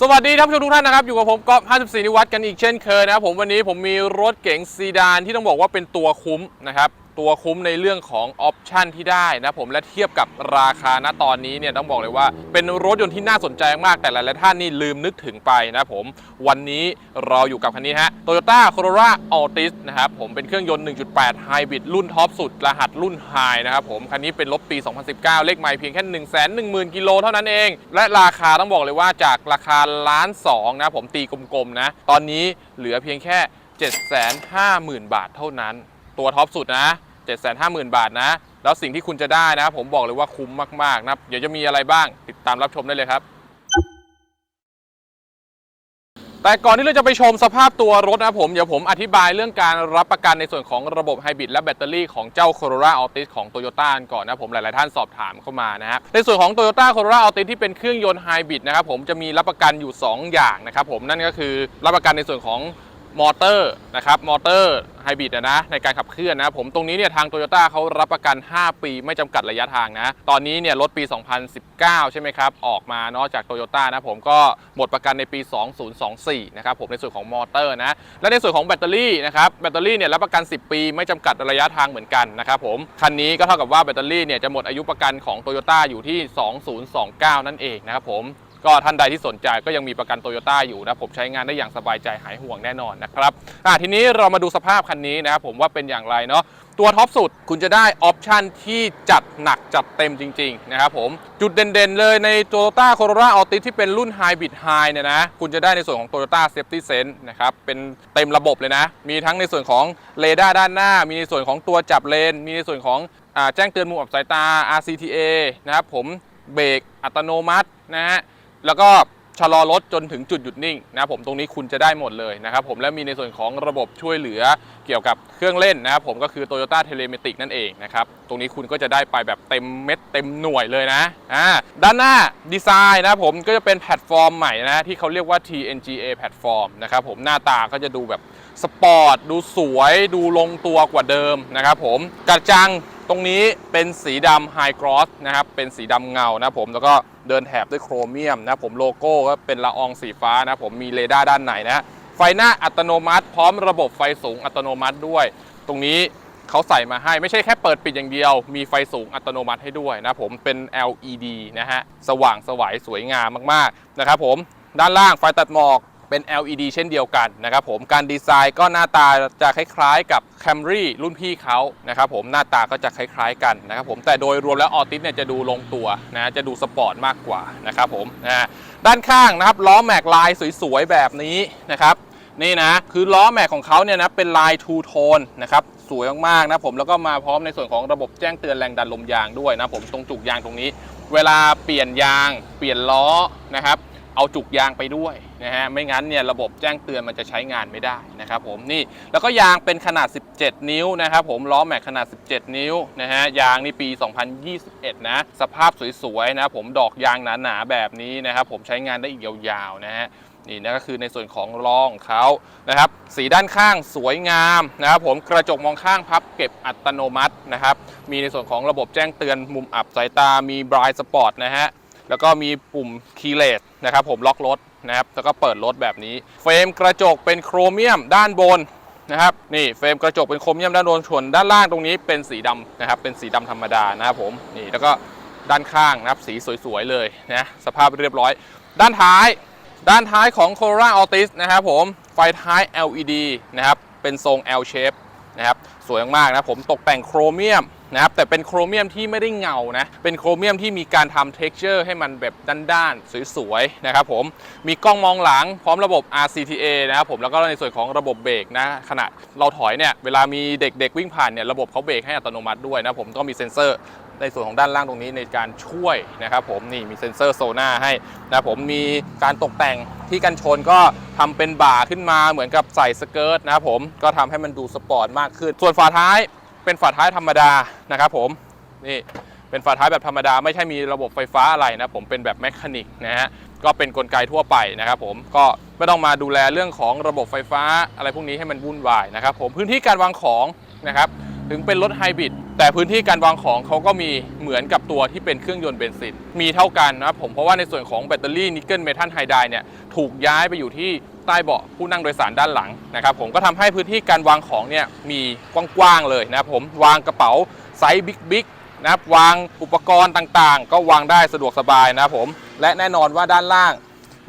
สวัสดีท่านผู้ชมทุกท่านนะครับ อยู่กับผมก๊อฟ54 นิวัฒน์กันอีกเช่นเคยนะครับผมวันนี้ผมมีรถเก๋งซีดานที่ต้องบอกว่าเป็นตัวคุ้มนะครับ ตัวคุ้มในเรื่องของออปชันที่ได้นะผมและเทียบกับราคาณตอนนี้เนี่ยต้องบอกเลยว่า เป็นรถยนต์ที่น่าสนใจมากแต่หลายๆท่านนี่ลืมนึกถึงไปนะผม วันนี้เราอยู่กับคันนี้ฮะ Toyota Corolla Altis นะครับผมเป็นเครื่องยนต์ 1.8 Hybrid รุ่นท็อปสุด รหัสรุ่น High นะครับผม คันนี้เป็นรถปี 2019 เลขไมล์เพียงแค่ 1 1 0 0 0 0 กิโลเท่านั้นเอง และราคาต้องบอกเลยว่าจากราคาล้านสองนะผมตีกลมๆนะตอนนี้เหลือเพียงแค่750,000 บาทเท่านั้น ตัวท็อปสุดนะ 750,000 บาทนะ แล้วสิ่งที่คุณจะได้นะ ผมบอกเลยว่าคุ้มมากๆนะเดี๋ยวจะมีอะไรบ้างติดตามรับชมได้เลยครับ แต่ก่อนที่เราจะไปชมสภาพตัวรถนะผม เดี๋ยวผมอธิบายเรื่องการรับประกันในส่วนของระบบไฮบริดและแบตเตอรี่ของเจ้า Corolla Altis ของ Toyota ก่อนนะผมหลาย ๆ ท่านสอบถามเข้ามานะฮะในส่วนของ Toyota Corolla Altis ที่เป็นเครื่องยนต์ไฮบริดนะครับผมจะมีรับประกันอยู่ 2 อย่างนะครับผมนั่นก็คือรับประกันในส่วนของ มอเตอร์นะครับมอเตอร์ไฮบริดนะในการขับเคลื่อนนะผมตรงนี้เนี่ยทาง Toyota เขารับประกัน 5 ปีไม่จำกัดระยะทางนะ ตอนนี้เนี่ยรถปี 2019 ใช่ไหมครับ ออกมานอกจาก Toyota นะผมก็หมดประกันในปี 2024 นะครับผมในส่วนของมอเตอร์นะ และในส่วนของแบตเตอรี่นะครับแบตเตอรี่เนี่ยรับประกัน 10 ปีไม่จำกัดระยะทางเหมือนกันนะครับผมคันนี้ก็เท่ากับว่าแบตเตอรี่เนี่ยจะหมดอายุประกันของ Toyota อยู่ที่ 2029 นั่นเองนะครับผม ก็ท่านใดที่สนใจก็ยังมีประกันโตโยต้าอยู่นะผมใช้งานได้อย่างสบายใจหายห่วงแน่นอนนะครับอะทีนี้เรามาดูสภาพคันนี้นะครับผมว่าเป็นอย่างไรเนาะตัวท็อปสุดคุณจะได้ออปชันที่จัดหนักจัดเต็มจริงๆนะครับผมจุดเด่นๆเลยใน Toyota Corolla Altis ที่เป็นรุ่น Hybrid High เนี่ยนะคุณจะได้ในส่วนของ Toyota Safety Sense นะครับเป็นเต็มระบบเลยนะ มีทั้งในส่วนของเรดาร์ด้านหน้า มีในส่วนของตัวจับเลน มีในส่วนของอแจ้งเตือนมุมอับสายตา RCTA นะครับผมเบรกอัตโนมัตินะฮะ แล้วก็ชะลอรถจนถึงจุดหยุดนิ่งนะครับผมตรงนี้คุณจะได้หมดเลยนะครับผมและมีในส่วนของระบบช่วยเหลือเกี่ยวกับเครื่องเล่นนะครับผมก็คือ Toyota Telematic นั่นเองนะครับตรงนี้คุณก็จะได้ไปแบบเต็มเม็ดเต็มหน่วยเลยนะอ่าด้านหน้าดีไซน์นะครับผมก็จะเป็นแพลตฟอร์มใหม่นะที่เขาเรียกว่า TNGA แพลตฟอร์มนะครับผมหน้าตาก็จะดูแบบ สปอร์ต ดูสวยดูลงตัวกว่าเดิมนะครับผมกระจังตรงนี้เป็นสีดำไฮกรอสนะครับเป็นสีดำเงานะผมแล้วก็เดินแถบด้วยโครเมียมนะผมโลโก้ก็เป็นละอองสีฟ้านะผมมีเรดาร์ด้านในนะไฟหน้าอัตโนมัติ พร้อมระบบไฟสูงอัตโนมัติด้วย ตรงนี้เขาใส่มาให้ไม่ใช่แค่เปิดปิดอย่างเดียว มีไฟสูงอัตโนมัติให้ด้วยนะผมเป็น LED นะฮะ สว่างสวยสวยงามมาก ๆ นะครับผมด้านล่างไฟตัดหมอก เป็น LED เช่นเดียวกันนะครับผมการดีไซน์ก็หน้าตาจะคล้ายๆ กับ Camry รุ่นพี่เขานะครับผมหน้าตาก็จะคล้ายๆกันนะครับผมแต่โดยรวมแล้วออติสเนี่ยจะดูลงตัวนะจะดูสปอร์ตมากกว่านะครับผมนะด้านข้างนะครับล้อแม็กลายสวยๆแบบนี้นะครับนี่นะคือล้อแม็กของเขาเนี่ยนะเป็นลายทูโทนนะครับสวยมากๆนะผมแล้วก็มาพร้อมในส่วนของระบบแจ้งเตือนแรงดันลมยางด้วยนะผมตรงจุกยางตรงนี้ เวลาเปลี่ยนยาง เปลี่ยนล้อนะครับ เอาจุกยางไปด้วยนะฮะไม่งั้นเนี่ยระบบแจ้งเตือนมันจะใช้งานไม่ได้นะครับผมนี่แล้วก็ยางเป็นขนาด 17 นิ้วนะครับผมล้อแม็กขนาด 17 นิ้วนะฮะยางนี่ปี 2021 นะสภาพสวยๆนะผมดอกยางหนาๆแบบนี้นะครับผมใช้งานได้อีกยาวๆนะฮะนี่นะก็คือในส่วนของล้อของเขานะครับ สีด้านข้างสวยงามนะครับผมกระจกมองข้างพับเก็บอัตโนมัตินะครับ มีในส่วนของระบบแจ้งเตือนมุมอับสายตามีบรายสปอร์ตนะฮะ แล้วก็มีปุ่มคีเลสนะครับผมล็อกรถนะครับแล้วก็เปิดรถแบบนี้ เฟรมกระจกเป็นโครเมียมด้านบนนะครับนี่เฟรมกระจกเป็นโครเมียมด้านบนส่วนด้านล่างตรงนี้เป็นสีดำนะครับเป็นสีดำธรรมดานะครับผมนี่แล้วก็ด้านข้างนะครับสีสวยๆเลยนะสภาพเรียบร้อย ด้านท้ายด้านท้ายของ Corolla Altis นะครับผมไฟท้าย LED นะครับเป็นทรง L shape นะครับสวยมากนะผมตกแต่งโครเมียม นะครับแต่เป็นโครเมียมที่ไม่ได้เงานะเป็นโครเมียมที่มีการทำ texture ให้มันแบบด้านๆสวยๆนะครับผมมีกล้องมองหลังพร้อมระบบ RCTA นะครับผมแล้วก็ในส่วนของระบบเบรกนะขณะเราถอยเนี่ยเวลามีเด็กๆวิ่งผ่านเนี่ยระบบเขาเบรกให้อัตโนมัติด้วยนะผมก็มีเซ็นเซอร์ในส่วนของด้านล่างตรงนี้ในการช่วยนะครับผมนี่มีเซ็นเซอร์โซน่าให้นะครับผมมีการตกแต่งที่กันชนก็ทำเป็นบ่าขึ้นมาเหมือนกับใส่สเกิร์ตนะครับผมก็ทำให้มันดูสปอร์ตมากขึ้น ส่วนฝาท้าย เป็นฝาท้ายธรรมดานะครับผมนี่เป็นฝาท้ายแบบธรรมดา ไม่ใช่มีระบบไฟฟ้าอะไรนะผมเป็นแบบแมคานิกนะฮะก็เป็นกลไกทั่วไปนะครับผมก็ไม่ต้องมาดูแลเรื่องของระบบไฟฟ้าอะไรพวกนี้ให้มันวุ่นวายนะครับผมพื้นที่การวางของนะครับถึงเป็นรถไฮบริดแต่พื้นที่การวางของเขาก็มีเหมือนกับตัวที่เป็นเครื่องยนต์เบนซินมีเท่ากันนะครับผมเพราะว่าในส่วนของแบตเตอรี่นิกเกิลเมทัลไฮไดเนี่ยถูกย้ายไปอยู่ที่ ใต้เบาะผู้นั่งโดยสารด้านหลังนะครับผมก็ทำให้พื้นที่การวางของเนี่ยมีกว้างๆเลยนะครับผมวางกระเป๋าไซส์บิ๊กๆนะครับวางอุปกรณ์ต่างๆ ก็วางได้สะดวกสบายนะครับผมและแน่นอนว่าด้านล่าง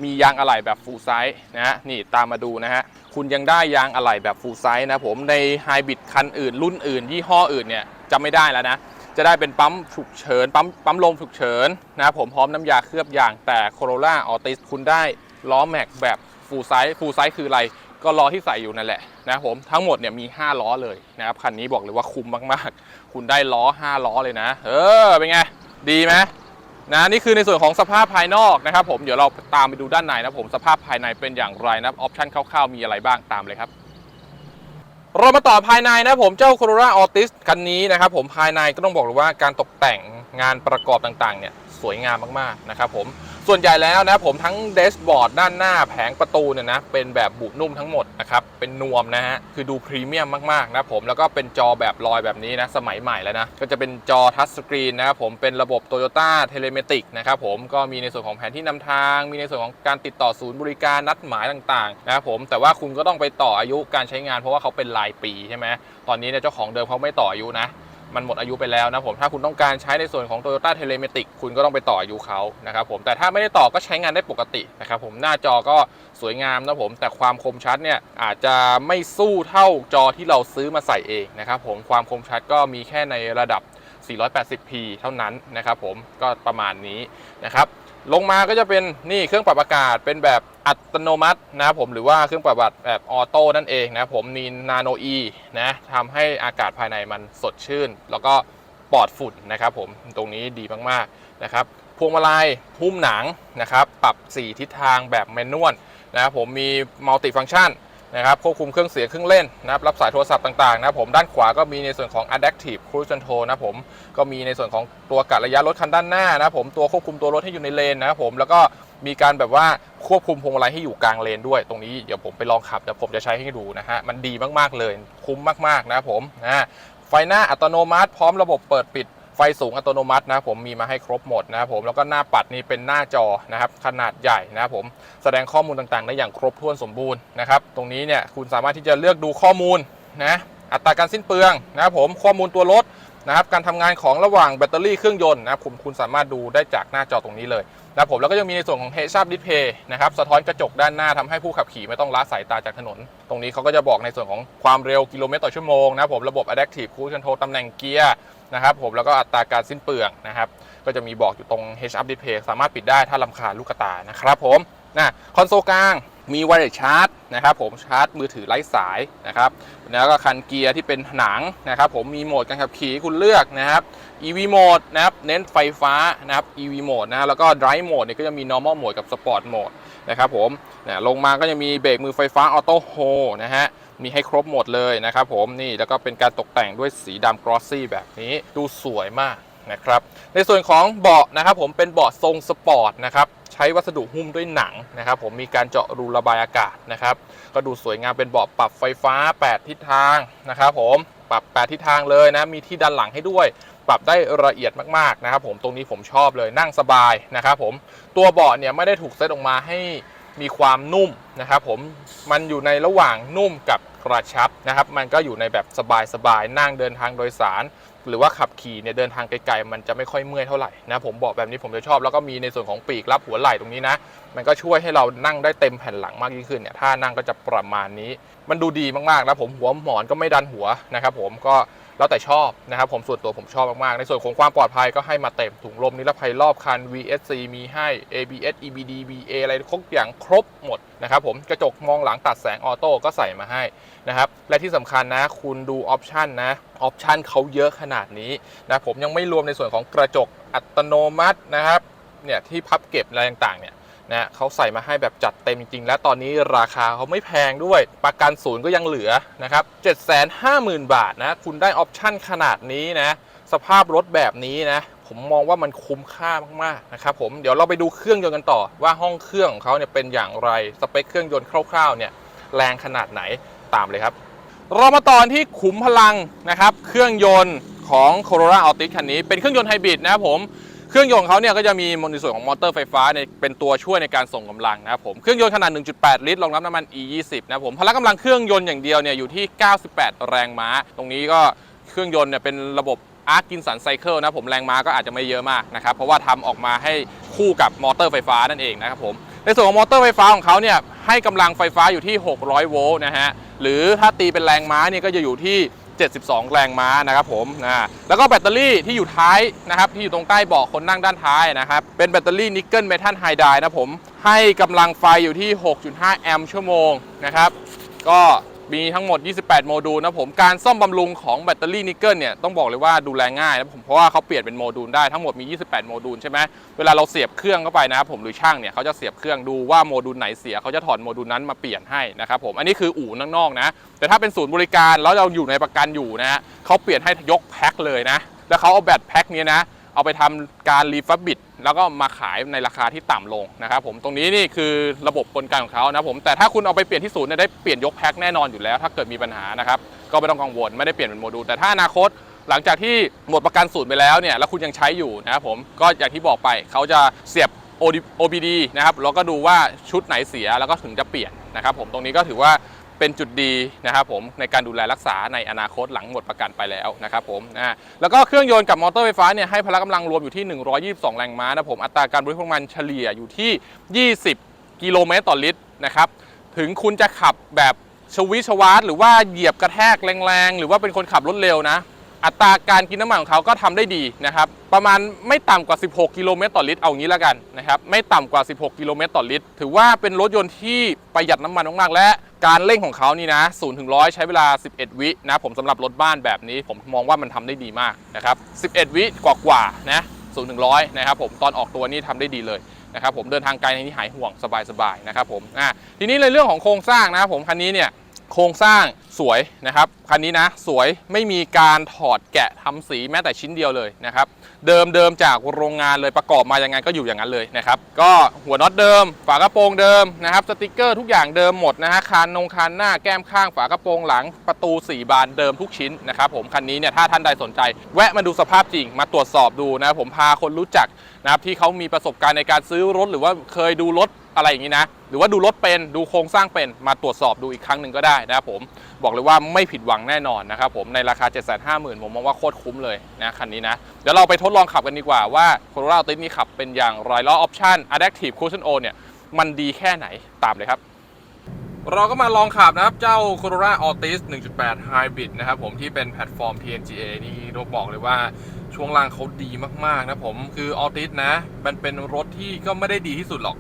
มียางอะไหล่แบบฟูลไซส์นะฮะนี่ตามมาดูนะฮะคุณยังได้ยางอะไหล่แบบฟูลไซส์นะผมในไฮบริดคันอื่น รุ่นอื่น ยี่ห้ออื่นเนี่ยจะไม่ได้แล้วนะจะได้เป็นปั๊มฉุกเฉินปั๊มปั๊มลมฉุกเฉินนะครับผมพร้อมน้ำยาเคลือบยางแต่ Corolla Altis คุณได้ล้อแม็กแบบ ฟูลไซส์ฟูลไซส์คืออะไร ก็ล้อที่ใส่อยู่นั่นแหละนะครับผมทั้งหมดเนี่ยมี 5 ล้อเลยนะครับคันนี้บอกเลยว่าคุ้มมากๆ คุณได้ล้อ 5 ล้อเลยนะ เออเป็นไง ดีไหมนะนี่คือในส่วนของสภาพภายนอกนะครับผมเดี๋ยวเราตามไปดูด้านในนะผมสภาพภายในเป็นอย่างไรนะออปชั่นคร่าวๆมีอะไรบ้างตามเลยครับเรามาต่อภายในนะผมเจ้า Corolla Altis คันนี้นะครับผมภายในก็ต้องบอกเลยว่าการตกแต่งงานประกอบต่างๆเนี่ยสวยงามมากๆนะครับผม ส่วนใหญ่แล้วนะผมทั้งเดสบอร์ดด้านหน้าแผงประตูเนี่ยนะเป็นแบบบุนุ่มทั้งหมดนะครับเป็นนวมนะฮะคือดูพรีเมียมมากๆนะผมแล้วก็เป็นจอแบบลอยแบบนี้นะสมัยใหม่แล้วนะก็จะเป็นจอทัชสกรีนนะครับผมเป็นระบบ Toyota Telematic นะครับผมก็มีในส่วนของแผนที่นำทาง มีในส่วนของการติดต่อศูนย์บริการนัดหมายต่างๆนะครับผมแต่ว่าคุณก็ต้องไปต่ออายุการใช้งาน เพราะว่าเขาเป็นรายปีใช่ไหมตอนนี้เนี่ยเจ้าของเดิมเขาไม่ต่ออายุนะ มันหมดอายุไปแล้วนะผมถ้าคุณต้องการใช้ในส่วนของ Toyota Telematic คุณก็ต้องไปต่ออายุเขานะครับผมแต่ถ้าไม่ได้ต่อก็ใช้งานได้ปกตินะครับผมหน้าจอก็สวยงามนะผมแต่ความคมชัดเนี่ยอาจจะไม่สู้เท่าจอที่เราซื้อมาใส่เองนะครับผมความคมชัดก็มีแค่ในระดับ 480p เท่านั้นนะครับผมก็ประมาณนี้นะครับลงมาก็จะเป็นนี่เครื่องปรับอากาศเป็นแบบอัตโนมัตินะผมหรือว่าเครื่องปรับอากาศแบบออโต้นั่นเองนะผมมีนาโนอีนะทำให้อากาศภายในมันสดชื่น แล้วก็ปลอดฝุ่นนะครับผมตรงนี้ดีมากๆนะครับพวงมาลัยหุ้มหนังนะครับปรับ 4 ทิศทางแบบแมนนวลนะครับผมมีมัลติฟัง c t ชัน นะครับควบคุมเครื่องเสียงเครื่องเล่นนะครับรับสายโทรศัพท์ต่างๆนะครับผมด้านขวาก็มีในส่วนของ Adaptive Cruise Control นะผมก็มีในส่วนของตัวกัดระยะรถคันด้านหน้านะผมตัวควบคุมตัวรถให้อยู่ในเลนนะครับผมแล้วก็มีการแบบว่าควบคุมพวงมาลัยให้อยู่กลางเลนด้วย ตรงนี้เดี๋ยวผมไปลองขับเดี๋ยวผมจะใช้ให้ดูนะฮะมันดีมากๆเลยคุ้มมากๆนะผมนะไฟหน้าอัตโนมัติ พร้อมระบบเปิดปิด ไฟสูงอัตโนมัตินะผมมีมาให้ครบหมดนะครับผมแล้วก็หน้าปัดนี่เป็นหน้าจอนะครับขนาดใหญ่นะครับผมแสดงข้อมูลต่างๆ ได้อย่างครบถ้วนสมบูรณ์นะครับตรงนี้เนี่ยคุณสามารถที่จะเลือกดูข้อมูลนะอัตราการสิ้นเปลืองนะครับผมข้อมูลตัวรถนะครับการทำงานของระหว่างแบตเตอรี่เครื่องยนต์นะครับผมคุณสามารถดูได้จากหน้าจอตรงนี้เลย นะครับผมแล้วก็ยังมีในส่วนของ head Up Display นะครับสะท้อนกระจกด้านหน้าทำให้ผู้ขับขี่ไม่ต้องละสายตาจากถนน ตรงนี้เขาก็จะบอกในส่วนของความเร็วกิโลเมตรต่อชั่วโมงนะครับผมระบบ Adaptive Cruise Control ตำแหน่งเกียร์นะครับผมแล้วก็อัตราการสิ้นเปลืองนะครับก็จะมีบอกอยู่ตรง head Up Display สามารถปิดได้ถ้าลำคาญลูกตานะครับผมนะคอนโซลกลาง มี Wireless Charge นะครับผมชาร์จมือถือไร้สายนะครับแล้วก็คันเกียร์ที่เป็นหนังนะครับผมมีโหมดการขับขี่ให้คุณเลือกนะครับ EV mode นะครับเน้นไฟฟ้านะครับ EV mode นะแล้วก็ Drive mode เนี่ยก็จะมี normal mode กับ Sport mode นะครับผมนี่ยลงมาก็จะมีเบรกมือไฟฟ้า Auto Hold นะฮะมีให้ครบหมดเลยนะครับผมนี่แล้วก็เป็นการตกแต่งด้วยสีดำกรอสซี่แบบนี้ดูสวยมากนะครับในส่วนของเบาะนะครับผมเป็นเบาะทรงสปอร์ตนะครับ ใช้วัสดุหุ้มด้วยหนังนะครับผมมีการเจาะรูระบายอากาศนะครับก็ดูสวยงามเป็นเบาะปรับไฟฟ้า 8 ทิศทางนะครับผมปรับ 8 ทิศทางเลยนะมีที่ดันหลังให้ด้วย ปรับได้ละเอียดมากๆนะครับผมตรงนี้ผมชอบเลยนั่งสบายนะครับผมตัวเบาะเนี่ยไม่ได้ถูกเซตออกมาให้มีความนุ่มนะครับผมมันอยู่ในระหว่างนุ่มกับกระชับนะครับ มันก็อยู่ในแบบสบายๆนั่งเดินทางโดยสาร หรือว่าขับขี่เนี่ยเดินทางไกลๆมันจะไม่ค่อยเมื่อยเท่าไหร่นะผมบอกแบบนี้ผมจะชอบแล้วก็มีในส่วนของปีกรับหัวไหล่ตรงนี้นะ มันก็ช่วยให้เรานั่งได้เต็มแผ่นหลังมากยิ่งขึ้นเนี่ยถ้านั่งก็จะประมาณนี้ มันดูดีมากๆนะผมหัวหมอนก็ไม่ดันหัวนะครับผมก็ แล้วแต่ชอบนะครับผมส่วนตัวผมชอบมากๆ ในส่วนของความปลอดภัยก็ให้มาเต็มถุงลมนิรภัยรอบคัน VSC มีให้ ABS EBD BA อะไรครบอย่างครบหมดนะครับผมกระจกมองหลังตัดแสงออโต้ก็ใส่มาให้นะครับและที่สำคัญนะคุณดูออปชันนะออปชันเขาเยอะขนาดนี้นะผมยังไม่รวมในส่วนของกระจกอัตโนมัตินะครับเนี่ยที่พับเก็บอะไรต่างๆเนี่ย นะเขาใส่มาให้แบบจัดเต็มจริงๆและตอนนี้ราคาเขาไม่แพงด้วย ประกันศูนย์ก็ยังเหลือนะครับ750,000 บาทนะ คุณได้ออปชั่นขนาดนี้นะ สภาพรถแบบนี้นะ ผมมองว่ามันคุ้มค่ามากๆนะครับผม เดี๋ยวเราไปดูเครื่องยนต์กันต่อ ว่าห้องเครื่องของเขาเนี่ยเป็นอย่างไร สเปคเครื่องยนต์คร่าวๆเนี่ยแรงขนาดไหนตามเลยครับ เรามาต่อที่ขุมพลังนะครับ เครื่องยนต์ของ Corolla Altis คันนี้ เป็นเครื่องยนต์ไฮบริดนะครับผม เครื่องยนต์เขาเนี่ยก็จะมีในส่วนของมอเตอร์ไฟฟ้าในเป็นตัวช่วยในการส่งกำลังนะครับผมเครื่องยนต์ขนาด 1.8 ลิตรรองรับน้ำมัน E20 นะครับผมพละกำลังเครื่องยนต์อย่างเดียวเนี่ยอยู่ที่ 98 แรงม้า ตรงนี้ก็เครื่องยนต์เนี่ยเป็นระบบอาร์กินสันไซเคิลนะผมแรงม้าก็อาจจะไม่เยอะมากนะครับเพราะว่าทำออกมาให้คู่กับมอเตอร์ไฟฟ้านั่นเองนะครับผมในส่วนของมอเตอร์ไฟฟ้าของเขาเนี่ยให้กำลังไฟฟ้าอยู่ที่ 600 โวลต์นะฮะหรือถ้าตีเป็นแรงม้าเนี่ยก็จะอยู่ที่ 72 แรงม้านะครับผมนะแล้วก็แบตเตอรี่ที่อยู่ท้ายนะครับที่อยู่ตรงใต้เบาะคนนั่งด้านท้ายนะครับ เป็นแบตเตอรี่นิกเกิลเมทัลไฮไดร์นะผม ให้กำลังไฟอยู่ที่ 6.5 แอมป์ชั่วโมงนะครับ ก็ มีทั้งหมด 28 โมดูลนะผม การซ่อมบำรุงของแบตเตอรี่นิกเกิลเนี่ยต้องบอกเลยว่าดูแลง่ายนะผม เพราะว่าเขาเปลี่ยนเป็นโมดูลได้ทั้งหมดมี 28 โมดูลใช่ไหมเวลาเราเสียบเครื่องเข้าไปนะครับผมหรือช่างเนี่ยเขาจะเสียบเครื่องดูว่าโมดูลไหนเสียเขาจะถอดโมดูลนั้นมาเปลี่ยนให้นะครับผม อันนี้คืออู่นอกๆนะ แต่ถ้าเป็นศูนย์บริการแล้วเราอยู่ในประกันอยู่นะเขาเปลี่ยนให้ยกแพ็คเลยนะ แล้วเขาเอาแบตแพ็คนี้นะ เอาไปทำการรีฟับบิดแล้วก็มาขายในราคาที่ต่ำลงนะครับผมตรงนี้นี่คือระบบกลไกของเขานะผมแต่ถ้าคุณเอาไปเปลี่ยนที่ศูนย์เนี่ยได้เปลี่ยนยกแพ็คแน่นอนอยู่แล้ว ถ้าเกิดมีปัญหานะครับก็ไม่ต้องกังวลไม่ได้เปลี่ยนเป็นโมดูลแต่ถ้าอนาคตหลังจากที่หมดประกันศูนย์ไปแล้วเนี่ยแล้วคุณยังใช้อยู่นะครับผมก็อย่างที่บอกไปเขาจะเสียบ OBD นะครับแล้วก็ดูว่าชุดไหนเสียแล้วก็ถึงจะเปลี่ยนนะครับผมตรงนี้ก็ถือว่า เป็นจุดดีนะครับผมในการดูแลรักษาในอนาคตหลังหมดประกันไปแล้วนะครับผมนะแล้วก็เครื่องยนต์กับมอเตอร์ไฟฟ้าเนี่ยให้พละกำลังรวมอยู่ที่ 122 แรงม้านะผมอัตราการบริโภคมันเฉลี่ยอยู่ที่ 20 กิโลเมตรต่อลิตรนะครับถึงคุณจะขับแบบชวิชวาร์ตหรือว่าเหยียบกระแทกแรงๆ หรือว่าเป็นคนขับรถเร็วนะ อัตราการกินน้ำมันของเขาก็ทำได้ดีนะครับ ประมาณไม่ต่ำกว่า 16 กิโลเมตรต่อลิตรเอางี้แล้วกันนะครับ ไม่ต่ำกว่า 16 กิโลเมตรต่อลิตร ถือว่าเป็นรถยนต์ที่ประหยัดน้ำมันมากๆ และการเร่งของเขานี่นะ0ถึง100 ใช้เวลา 11 วินะ ผมสำหรับรถบ้านแบบนี้ ผมมองว่ามันทำได้ดีมากนะครับ 11 วิกว่าๆนะ0ถึง100 นะครับผมตอนออกตัวนี่ทำได้ดีเลยนะครับผมเดินทางไกลในนี้หายห่วงสบายๆนะครับผมอะทีนี้ในเรื่องของโครงสร้างนะครับผมคันนี้เนี่ย โครงสร้างสวยนะครับคันนี้นะสวยไม่มีการถอดแกะทำสีแม้แต่ชิ้นเดียวเลยนะครับเดิมเดิมจากโรงงานเลยประกอบมายังไงก็อยู่อย่างนั้นเลยนะครับก็หัวน็อตเดิม ฝากระโปรงเดิมนะครับสติกเกอร์ทุกอย่างเดิมหมดนะฮะคานนงคานหน้าแก้มข้างฝากระโปรงหลังประตู 4 บานเดิมทุกชิ้นนะครับผมคันนี้เนี่ยถ้าท่านใดสนใจ แวะมาดูสภาพจริงมาตรวจสอบดูนะครับผมพาคนรู้จักนะครับที่เขามีประสบการณ์ในการซื้อรถหรือว่าเคยดูรถอะไรอย่างนี้นะ รือว่าดูรถเป็นดูโครงสร้างเป็นมาตรวจสอบดูอีกครั้งหนึ่งก็ได้นะครับผมบอกเลยว่าไม่ผิดหวังแน่นอนนะครับผมในราคา 750,000ผมมองว่าโคตรคุ้มเลยนะคันนี้นะเดี๋ยวเราไปทดลองขับกันดีกว่าว่า Corolla Altis นี่ขับเป็นอย่างไรล้วออปชั่น Adaptive Cruise Control เนี่ยมันดีแค่ไหนตามเลยครับเราก็มาลองขับนะครับ เจ้า Corolla Altis 1.8 Hybrid นะครับผมที่เป็นแพลตฟอร์ม TNGA นี่ต้องบอกเลยว่าช่วงล่างเขาดีมากๆนะผมคือ Altis นะ มันเป็นรถที่ก็ไม่ได้ดีที่สุดหรอก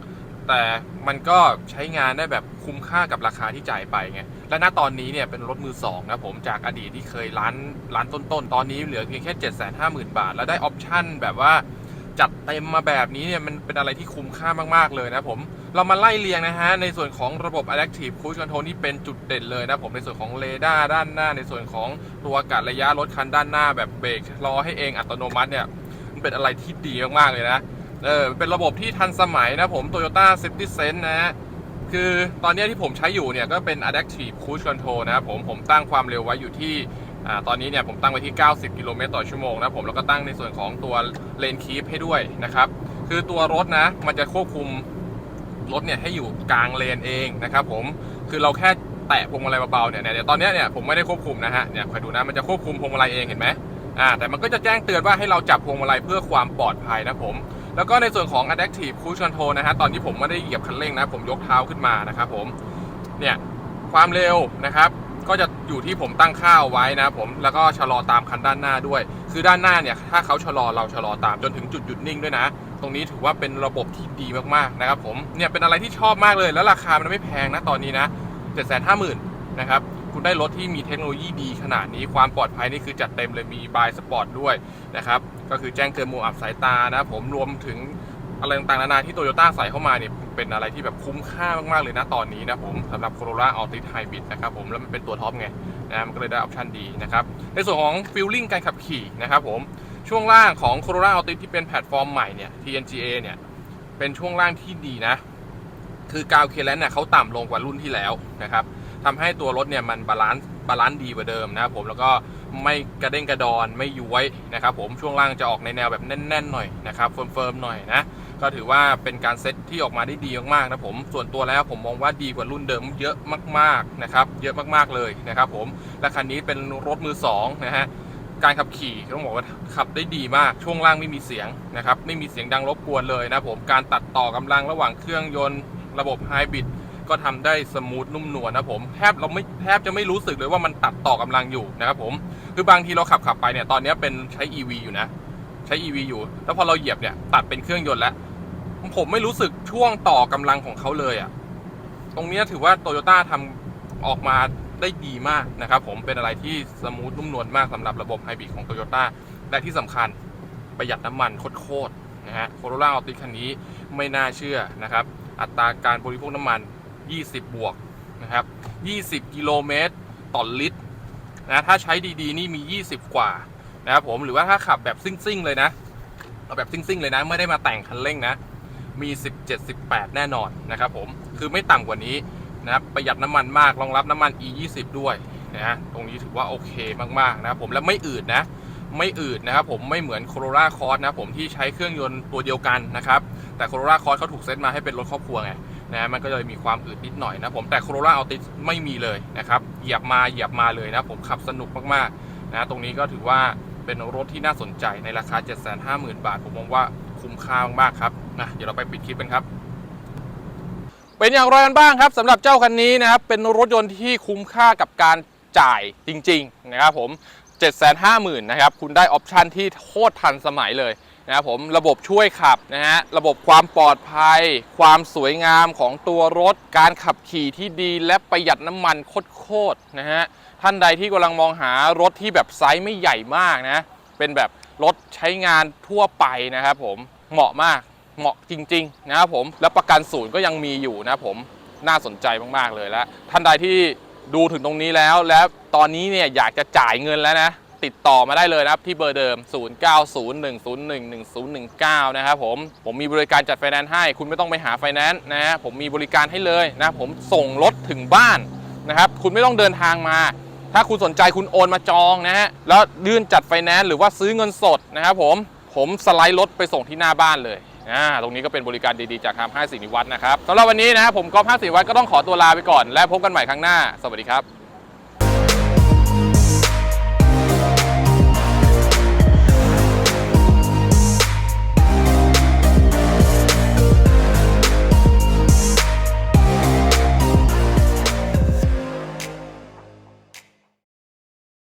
แต่มันก็ใช้งานได้แบบคุ้มค่ากับราคาที่จ่ายไปไง และณตอนนี้เนี่ยเป็นรถมือสองนะผมจากอดีตที่เคยล้านล้านต้นๆตอนนี้เหลือเพียงแค่ 7 5 0 0 0 0 บาท แล้วได้ออปชั่นแบบว่าจัดเต็มมาแบบนี้เนี่ยมันเป็นอะไรที่คุ้มค่ามากๆเลยนะผม เรามาไล่เรียงนะฮะ ในส่วนของระบบ Adaptive Cruise Control นี่เป็นจุดเด่นเลยนะผมในส่วนของเรดาร์ด้านหน้า ในส่วนของตัวกัดระยะรถคันด้านหน้าแบบเบรกชะลอให้เองอัตโนมัติเนี่ยมันเป็นอะไรที่ดีมากๆเลยนะ เออเป็นระบบที่ทันสมัยนะผม Toyota Safety Sense นะฮะคือตอนนี้ที่ผมใช้อยู่เนี่ยก็เป็น Adaptive Cruise Control นะครับผมผมตั้งความเร็วไว้อยู่ที่อ่าตอนนี้เนี่ยผมตั้งไว้ที่ 90 กิโลเมตรต่อชั่วโมงนะผมแล้วก็ตั้งในส่วนของตัว Lane Keep ให้ด้วยนะครับคือตัวรถนะมันจะควบคุมรถเนี่ยให้อยู่กลางเลนเองนะครับผมคือเราแค่แตะพวงมาลัยเบาๆเนี่ยเดี๋ยวตอนนี้เนี่ยผมไม่ได้ควบคุมนะฮะเนี่ยคอยดูนะมันจะควบคุมพวงมาลัยเองเห็นไหมอ่าแต่มันก็จะแจ้งเตือนว่าให้เราจับพวงมาลัยเพื่อความปลอดภัยนะผม แล้วก็ในส่วนของ Adaptive Cruise Control นะฮะตอนที่ผมไม่ได้เหยียบคันเร่งนะ ผมยกเท้าขึ้นมานะครับผมเนี่ยความเร็วนะครับ ก็จะอยู่ที่ผมตั้งค่าไว้นะครับผมแล้วก็ชะลอตามคันด้านหน้าด้วย คือด้านหน้าเนี่ยถ้าเขาชะลอเราชะลอตามจนถึงจุดหยุดนิ่งด้วยนะ ตรงนี้ถือว่าเป็นระบบที่ดีมากๆนะครับผมเนี่ยเป็นอะไรที่ชอบมากเลยแล้วราคามันไม่แพงนะตอนนี้นะ750,000นะครับ คุณได้รถที่มีเทคโนโลยีดีขนาดนี้ความปลอดภัยนี่คือจัดเต็มเลยมีบายสปอร์ตด้วยนะครับก็คือแจ้งเตือนมุมอับสายตานะผมรวมถึงอะไรต่างๆนานาที่โตโยต้าใส่เข้ามาเนี่ยเป็นอะไรที่แบบคุ้มค่ามากๆเลยนะตอนนี้นะผมสำหรับ Corolla Altis Hybrid นะครับผมแล้วมันเป็นตัวท็อปไงนะมันก็เลยได้ออปชันดีนะครับในส่วนของฟิลลิ่งการขับขี่นะครับผมช่วงล่างของ Corolla Altis ที่เป็นแพลตฟอร์มใหม่เนี่ย TNGA เนี่ยเป็นช่วงล่างที่ดีนะ คือกาวเคเลนเนี่ยเขาต่ำลงกว่ารุ่นที่แล้วนะครับ ทำให้ตัวรถเนี่ยมันบาลานซ์บาลานซ์ดีกว่าเดิมนะครับผมแล้วก็ไม่กระเด้งกระดอนไม่ย้วยนะครับผมช่วงล่างจะออกในแนวแบบแน่นๆหน่อยนะครับเฟิร์มๆหน่อยนะก็ถือว่าเป็นการเซ็ตที่ออกมาได้ดีมากๆนะผมส่วนตัวแล้วผมมองว่าดีกว่ารุ่นเดิมเยอะมากๆนะครับเยอะมากๆเลยนะครับผมและคันนี้เป็นรถมือสองนะฮะการขับขี่ต้องบอกว่าขับได้ดีมากช่วงล่างไม่มีเสียงนะครับไม่มีเสียงดังรบกวนเลยนะผมการตัดต่อกำลังระหว่างเครื่องยนต์ระบบไฮบริด ก็ทำได้สมูทนุ่มนวลนะผมแทบเราไม่แทบจะไม่รู้สึกเลยว่ามันตัดต่อกำลังอยู่นะครับผมคือบางทีเราขับขับไปเนี่ยตอนนี้เป็นใช้ EV อยู่นะใช้ EV อยู่ แล้วพอเราเหยียบเนี่ยตัดเป็นเครื่องยนต์แล้ว ผมไม่รู้สึกช่วงต่อกำลังของเขาเลยอะตรงนี้ถือว่าโตโยต้าทำออกมาได้ดีมากนะครับผมเป็นอะไรที่สมูทนุ่มนวลมากสำหรับระบบไฮบริดของโตโยต้าและที่สำคัญประหยัดน้ำมันโคตรนะฮะโคโรล่าออติคันนี้ไม่น่าเชื่อนะครับ อัตราการบริโภคน้ำมัน 20 บวกนะครับ 20 กิโลเมตรต่อลิตรนะถ้าใช้ดีๆ นี่มี 20 กว่านะครับผมหรือว่าถ้าขับแบบซิ่งๆ เลยนะเอาแบบซิ่งๆ เลยนะ ไม่ได้มาแต่งคันเร่งนะ มี 17 18 แน่นอนนะครับผมคือไม่ต่ำกว่านี้นะครับประหยัดน้ำมันมากรองรับน้ำมัน E 2 0ด้วยนะตรงนี้ถือว่าโอเคมากๆนะครับผมและไม่อืดนะไม่อืดนะครับผมไม่เหมือน Corolla Cross นะผมที่ใช้เครื่องยนต์ตัวเดียวกันนะครับแต่ Corolla Cross เขาถูกเซตมาให้เป็นรถครอบครัวไง นะมันก็เลยมีความอืดนิดหน่อยนะผมแต่ Corolla Altis ไม่มีเลยนะครับเหยียบมาเหยียบมาเลยนะผมขับสนุกมากๆนะตรงนี้ก็ถือว่าเป็นรถที่น่าสนใจในราคา 750,000 บาท ผมมองว่าคุ้มค่ามากๆครับนะเดี๋ยวเราไปปิดคลิปกันครับเป็นอย่างไรกันบ้างครับสำหรับเจ้าคันนี้นะครับเป็นรถยนต์ที่คุ้มค่ากับการจ่ายจริง ๆ นะครับผม 750,000นะครับคุณได้ออปชันที่โคตรทันสมัยเลย นะครับผมระบบช่วยขับนะฮะระบบความปลอดภัย ความสวยงามของตัวรถ การขับขี่ที่ดีและประหยัดน้ำมันโคตรๆนะฮะท่านใดที่กำลังมองหารถที่แบบไซส์ไม่ใหญ่มากนะเป็นแบบรถใช้งานทั่วไปนะครับผมเหมาะมากเหมาะจริงๆนะครับผมแล้วประกันศูนย์ก็ยังมีอยู่นะผมน่าสนใจมากๆเลยแล้วท่านใดที่ดูถึงตรงนี้แล้ว แล้วตอนนี้เนี่ยอยากจะจ่ายเงินแล้วนะ ติดต่อมาได้เลยนะครับ ที่เบอร์เดิม 0901011019 นะครับผม ผมมีบริการจัดไฟแนนซ์ให้ คุณไม่ต้องไปหาไฟแนนซ์นะฮะผมมีบริการให้เลยนะ ผมส่งรถถึงบ้านนะครับ คุณไม่ต้องเดินทางมา ถ้าคุณสนใจคุณโอนมาจองนะฮะ แล้วยื่นจัดไฟแนนซ์หรือว่าซื้อเงินสดนะครับผม ผมสไลด์รถไปส่งที่หน้าบ้านเลยอ่าตรงนี้ก็เป็นบริการดีๆจากทางห้าสินิวัฒน์นะครับสำหรับวันนี้นะครับผมก๊อฟห้าสินิวัฒน์ก็ต้องขอตัวลาไปก่อน และพบกันใหม่ครั้งหน้า สวัสดีครับ